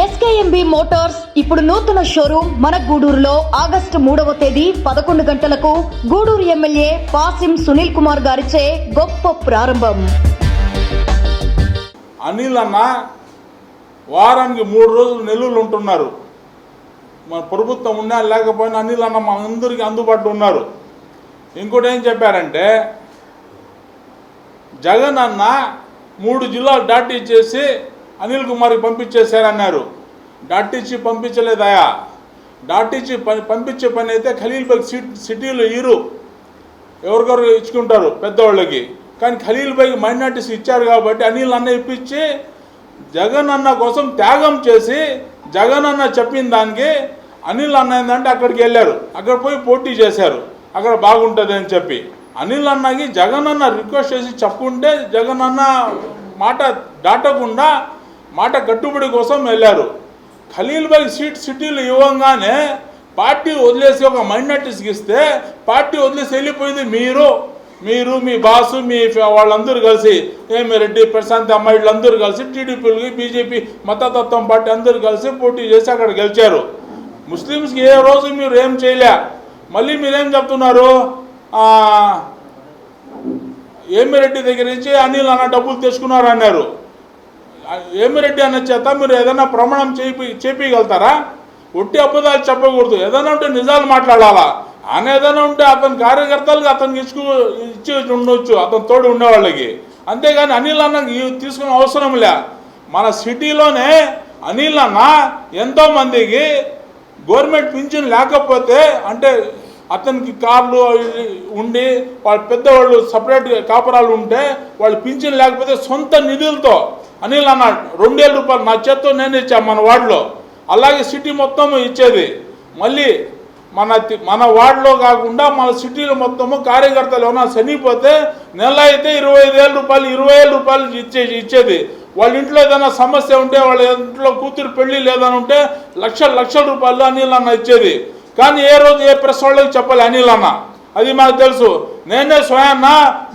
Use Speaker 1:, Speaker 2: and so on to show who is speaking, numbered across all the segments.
Speaker 1: ఎస్కేఎంబి Motors ఇప్పుడు నూతన showroom మన గూడూరులో ఆగస్టు మూడవ తేదీ పదకొండు గంటలకు గూడూరు ఎమ్మెల్యే పాసిం సునీల్ కుమార్ గారిచే గొప్ప ప్రారంభం.
Speaker 2: అనిల్ అన్న వారానికి మూడు రోజులు నెల్లూరు ఉంటున్నారు. మన ప్రభుత్వం ఉన్నా లేకపోయినా అనిల్ అన్న మన అందరికీ అందుబాటులో ఉన్నారు. ఇంకోటి ఏం చెప్పారంటే జగన్ అన్న మూడు జిల్లాలు దాటి చేసి అనిల్ కుమార్కి పంపించేశారన్నారు. డాట్ ఇచ్చి పంపించలేదయా? డాట్ పని పంపించే పని అయితే ఖలీల్ బగ్ సిట్ సిటీలో ఇరు. ఎవరికెవరు ఇచ్చుకుంటారు పెద్దవాళ్ళకి. కానీ ఖలీల్ బైక్ మైనార్టీస్ ఇచ్చారు కాబట్టి అనిల్ అన్న ఇప్పించి జగన్ అన్న కోసం త్యాగం చేసి జగన్ అన్న చెప్పిన దానికి అనిల్ అన్న ఏంటంటే అక్కడికి వెళ్ళారు. అక్కడ పోయి పోటీ చేశారు. అక్కడ బాగుంటుంది అని చెప్పి. అనిల్ అన్నకి జగన్ అన్న రిక్వెస్ట్ చేసి చెప్పుంటే జగన్ అన్న మాట దాటకుండా మాట కట్టుబడి కోసం వెళ్ళారు. ఖలీల్ బై సీట్ సిటీలు ఇవ్వగానే పార్టీ వదిలేసి ఒక మైనార్టీస్కి ఇస్తే పార్టీ వదిలేసి వెళ్ళిపోయింది మీరు. మీరు మీ బాసు మీ వాళ్ళందరూ కలిసి ఏమి రెడ్డి ప్రశాంత్ అమ్మాయిలు అందరూ కలిసి టీడీపీలకి బీజేపీ మతతత్వం పార్టీ అందరూ కలిసి పోటీ చేసి అక్కడ గెలిచారు. ముస్లిమ్స్కి ఏ రోజు మీరు ఏం చేయలే. మళ్ళీ మీరేం చెప్తున్నారు? ఏమి ఏమిరెడ్డి దగ్గర నుంచి అనిల్ అన్న డబ్బులు తెచ్చుకున్నారు అన్నారు. ఏమిరెడ్డి అన్న చేత మీరు ఏదైనా ప్రమాణం చేపి చేపించగలుగుతారా ఒట్టి అబద్ధాలు చెప్పకూడదు. ఏదైనా ఉంటే నిజాలు మాట్లాడాలా? ఆయన ఏదైనా ఉంటే అతని కార్యకర్తలకు అతనికి ఇచ్చుకు ఇచ్చి ఉండొచ్చు. అతని తోడు ఉండేవాళ్ళకి. అంతేగాని అనిల్ అన్న తీసుకునే అవసరం లే. మన సిటీలోనే అనిల్ అన్న ఎంతోమందికి గవర్నమెంట్ పింఛన్ లేకపోతే అంటే అతనికి కార్లు ఉండి వాళ్ళ పెద్దవాళ్ళు సపరేట్ కాపురాలు ఉంటే వాళ్ళు పింఛన్ లేకపోతే సొంత నిధులతో అనిల్ అన్న రెండేళ్ళ రూపాయలు నా చేత్తో నేను ఇచ్చాను మన వార్డులో. అలాగే సిటీ మొత్తం ఇచ్చేది. మళ్ళీ మన మన వార్డులో కాకుండా మన సిటీలో మొత్తము కార్యకర్తలు ఏమైనా చనిపోతే నెల అయితే ఇరవై ఐదు వేల రూపాయలు ఇరవై వేల రూపాయలు ఇచ్చే ఇచ్చేది. వాళ్ళ ఇంట్లో ఏదైనా సమస్య ఉంటే వాళ్ళ ఇంట్లో కూతురు పెళ్ళి లేదని ఉంటే లక్షల లక్షల రూపాయలు అనిల్ అన్న ఇచ్చేది. కానీ ఏ రోజు ఏ ప్రెస్ వాళ్ళకి చెప్పాలి అనిల్ అన్న. అది మాకు తెలుసు. నేనే స్వయాన్న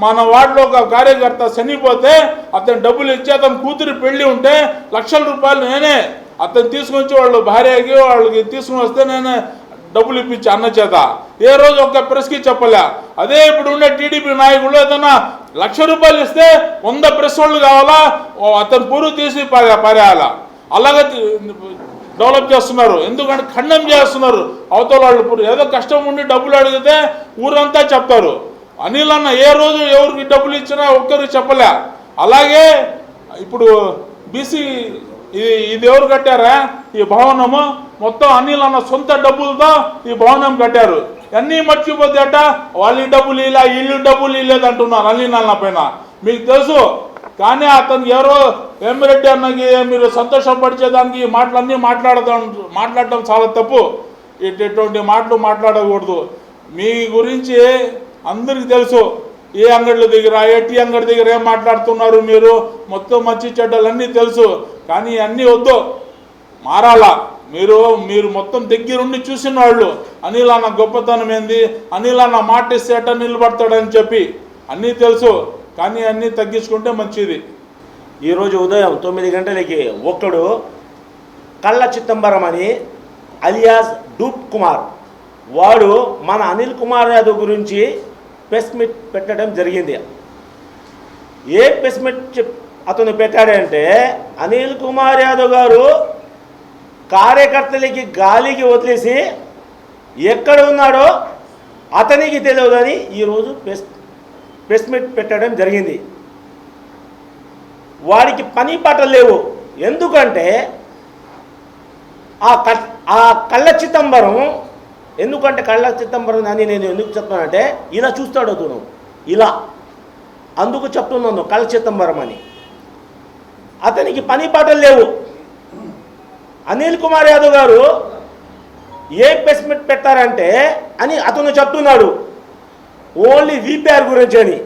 Speaker 2: మన వార్డులో ఒక కార్యకర్త చనిపోతే అతను డబ్బులు ఇచ్చి అతను కూతురు పెళ్ళి ఉంటే లక్షల రూపాయలు నేనే. అతను తీసుకొచ్చి వాళ్ళు భార్యకి వాళ్ళకి తీసుకుని వస్తే నేను డబ్బులు ఇప్పించి అన్న చేత. ఏ రోజు ఒక ప్రెస్కి చెప్పలే. అదే ఇప్పుడు ఉండే టీడీపీ నాయకులు ఏదైనా లక్ష రూపాయలు ఇస్తే వంద ప్రెస్ వాళ్ళు కావాలా? అతను పూరు తీసి పారేయాల పారేయాలా? అలాగే డెవలప్ చేస్తున్నారు. ఎందుకంటే ఖండం చేస్తున్నారు. అవతల వాళ్ళు ఏదో కష్టం ఉండి డబ్బులు అడిగితే ఊరంతా చెప్తారు. అనిల్ అన్న ఏ రోజు ఎవరికి డబ్బులు ఇచ్చినా ఒక్కరు చెప్పలే. అలాగే ఇప్పుడు బీసీ ఇది ఇది ఎవరు కట్టారా? ఈ భవనము. మొత్తం అనిల్ అన్న సొంత డబ్బులతో ఈ భవనం కట్టారు. అన్నీ మర్చిపోతే వాళ్ళ డబ్బులు ఇలా ఇల్లు డబ్బులు ఇల్లేదు అంటున్నారు అనిల్ అన్న పైన. మీకు తెలుసు కానీ అతనికి ఎవరో వేమిరెడ్డి అన్నకి మీరు సంతోషపరిచేదానికి ఈ మాటలన్నీ మాట్లాడదాం మాట్లాడటం చాలా తప్పు. ఇటు- ఇటువంటి మాటలు మాట్లాడకూడదు. మీ గురించి అందరికీ తెలుసు ఏ అంగడిల దగ్గర ఏ టీ అంగడి దగ్గర ఏం మాట్లాడుతున్నారు మీరు? మొత్తం మంచి చెడ్డలన్నీ తెలుసు. కానీ అన్నీ వద్దు. మారాలా. మీరు మీరు మొత్తం దగ్గరుండి చూసిన వాళ్ళు అనిల్ అన్న గొప్పతనం ఏంది? అనిల్ అన్న మాట సేట నిలబడతాడని చెప్పి. అన్నీ తెలుసు. కానీ అన్నీ తగ్గించుకుంటే మంచిది.
Speaker 3: ఈరోజు ఉదయం తొమ్మిది గంటలకి ఒక్కడు కళ్ళ చిత్తంబరం అని అలియాస్ డూప్ కుమార్. వాడు మన అనిల్ కుమార్ యాదవ్ గురించి ప్రెస్ మీట్ పెట్టడం జరిగింది. ఏ ప్రెస్ మీట్ చెప్- అతను పెట్టాడంటే అనిల్ కుమార్ యాదవ్ గారు కార్యకర్తలకి గాలికి వదిలేసి ఎక్కడ ఉన్నాడో అతనికి తెలియదని ఈరోజు ప్రెస్ ప్రెస్ మీట్ పెట్టడం జరిగింది. వాడికి పని పాటలు లేవు. ఎందుకంటే ఆ క ఆ కళ్ళ చిదంబరం ఎందుకంటే కళ్ళ చిత్తంబరం అని నేను ఎందుకు చెప్తానంటే ఇలా చూస్తాడు అతను. ఇలా. అందుకు చెప్తున్నాను కళ్ళ చిత్తంబరం అని అతనికి పని పాటలు లేవు. అనిల్ కుమార్ యాదవ్ గారు ఏ ప్రెస్ పెట్టారంటే అని అతను చెప్తున్నాడు. ఓన్లీ విపిఆర్ గురించి అని.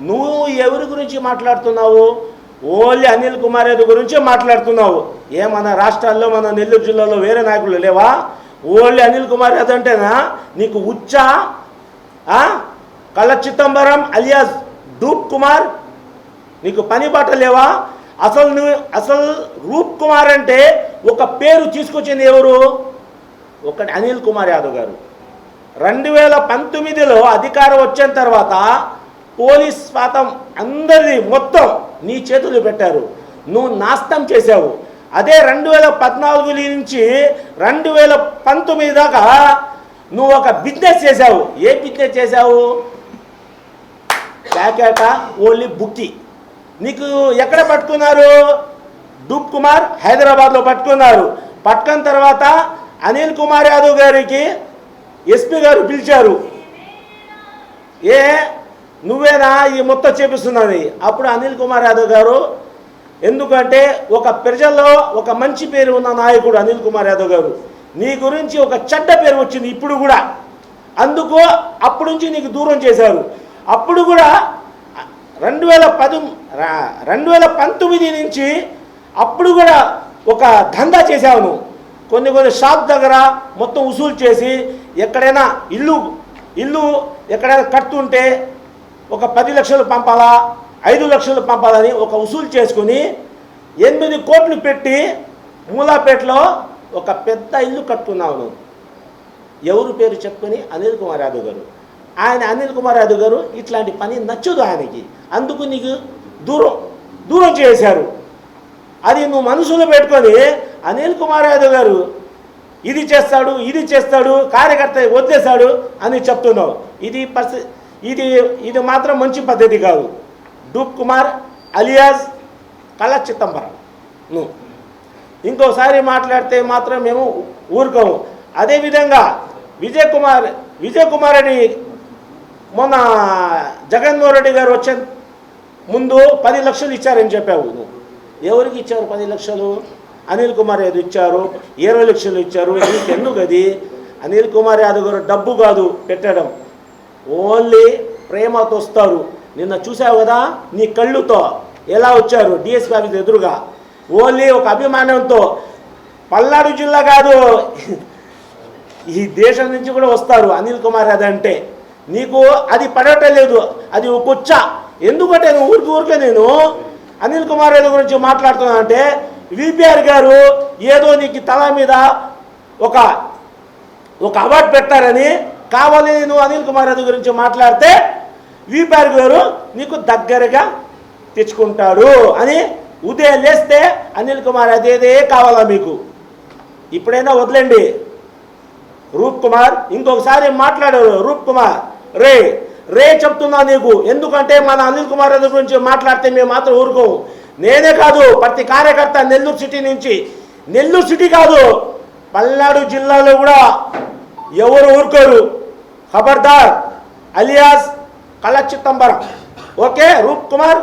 Speaker 3: నువ్వు ఎవరి గురించి మాట్లాడుతున్నావు? ఓన్లీ అనిల్ కుమార్ యాదవ్ గురించి మాట్లాడుతున్నావు. ఏ మన రాష్ట్రాల్లో మన నెల్లూరు జిల్లాలో వేరే నాయకులు లేవా? ఓన్లీ అనిల్ కుమార్ యాదవ్ అంటేనా? నీకు ఉచ్చా కళ్ళ చిదంబరం అలియాస్ డూప్ కుమార్. నీకు పని బాట లేవా? అసలు నువ్వు అసలు రూప్ కుమార్ అంటే ఒక పేరు తీసుకొచ్చింది ఎవరు? ఒకటి అనిల్ కుమార్ యాదవ్ గారు. రెండు వేల పంతొమ్మిదిలో అధికారం వచ్చిన తర్వాత పోలీస్ శాతం అందరినీ మొత్తం నీ చేతులు పెట్టారు. నువ్వు నాశనం చేశావు. అదే రెండు వేల పద్నాలుగు నుంచి రెండు వేల పంతొమ్మిది దాకా నువ్వు ఒక బిజినెస్ చేశావు. ఏ బిజినెస్ చేశావు? ప్యాకెట ఓన్లీ బుక్కి. నీకు ఎక్కడ పట్టుకున్నారు? డూప్ కుమార్ హైదరాబాద్లో పట్టుకున్నారు. పట్టుకున్న తర్వాత అనిల్ కుమార్ యాదవ్ గారికి ఎస్పీ గారు పిలిచారు. ఏ నువ్వేనా? ఈ మొత్తం చేపిస్తున్నది. అప్పుడు అనిల్ కుమార్ యాదవ్ గారు ఎందుకంటే ఒక ప్రజల్లో ఒక మంచి పేరు ఉన్న నాయకుడు అనిల్ కుమార్ యాదవ్ గారు నీ గురించి ఒక చెడ్డ పేరు వచ్చింది ఇప్పుడు కూడా. అందుకు అప్పుడు నుంచి నీకు దూరం చేశారు. అప్పుడు కూడా రెండు వేల పది రెండు వేల పంతొమ్మిది నుంచి అప్పుడు కూడా ఒక దందా చేశావు కొన్ని కొన్ని షాప్ దగ్గర మొత్తం వసూలు చేసి ఎక్కడైనా ఇల్లు ఇల్లు ఎక్కడైనా కడుతుంటే ఒక పది లక్షలు పంపాలా ఐదు లక్షలు పంపాలని ఒక వసూలు చేసుకుని ఎనిమిది కోట్లు పెట్టి మూలాపేటలో ఒక పెద్ద ఇల్లు కట్టుకున్నావు ఎవరు పేరు చెప్పుకొని అనిల్ కుమార్ యాదవ్ గారు. ఆయన అనిల్ కుమార్ యాదవ్ గారు ఇట్లాంటి పని నచ్చదు ఆయనకి. అందుకు నీకు దూరం దూరం చేశారు. అది నువ్వు మనసులో పెట్టుకొని అనిల్ కుమార్ యాదవ్ గారు ఇది చేస్తాడు ఇది చేస్తాడు కార్యకర్త వదిలేశాడు అని చెప్తున్నావు. ఇది పరిస్థితి ఇది ఇది మాత్రం మంచి పద్ధతి కాదు. డూప్ కుమార్ అలియాస్ కళ చిత్తంబరం నువ్వు ఇంకోసారి మాట్లాడితే మాత్రం మేము ఊరుకోము. అదేవిధంగా విజయ్ కుమార్ విజయ్ కుమార్ రెడ్డి మొన్న జగన్మోహన్ రెడ్డి గారు వచ్చే ముందు పది లక్షలు ఇచ్చారని చెప్పావు. నువ్వు ఎవరికి ఇచ్చారు పది లక్షలు? అనిల్ కుమార్ యాదవ్ ఇచ్చారు ఇరవై లక్షలు ఇచ్చారు. నీకు ఎందుకు అది? అనిల్ కుమార్ యాదవ్ గారు డబ్బు కాదు పెట్టడం. ఓన్లీ ప్రేమతో వస్తారు. నిన్న చూసావు కదా? నీ కళ్ళుతో. ఎలా వచ్చారు? డిఎస్పీ ఆఫీస్ ఎదురుగా. ఓన్లీ ఒక అభిమానంతో. పల్నాడు జిల్లా కాదు. ఈ దేశం నుంచి కూడా వస్తారు అనిల్ కుమార్ యాదవ్ అంటే. నీకు అది పడటం లేదు. అది ఒక కొచ్చ. ఎందుకంటే నేను ఊరికి ఊరికే నేను అనిల్ కుమార్ యాదవ్ గురించి మాట్లాడుతున్నా అంటే విపిఆర్ గారు ఏదో నీకు తల మీద ఒక ఒక అవార్డు పెట్టారని కావాలి నేను అనిల్ కుమార్ యాదవ్ గురించి మాట్లాడితే వీపారి గారు నీకు దగ్గరగా తెచ్చుకుంటాడు అని ఉదయం లేస్తే అనిల్ కుమార్ అదేదే కావాలా మీకు? ఇప్పుడైనా వదిలేండి. రూప్ కుమార్ ఇంకొకసారి మాట్లాడారు. రూప్ కుమార్ రే రే చెప్తున్నా నీకు. ఎందుకంటే మన అనిల్ కుమార్ యాదవ్ గురించి మాట్లాడితే మేము మాత్రం ఊరుకోము నేనే కాదు ప్రతి కార్యకర్త నెల్లూరు సిటీ నుంచి. నెల్లూరు సిటీ కాదు పల్నాడు జిల్లాలో కూడా ఎవరు ఊరుకోరు. ఖబర్దార్ అలియాస్ కళ్ళ చిత్తంబరం ఓకే రూప్ కుమార్?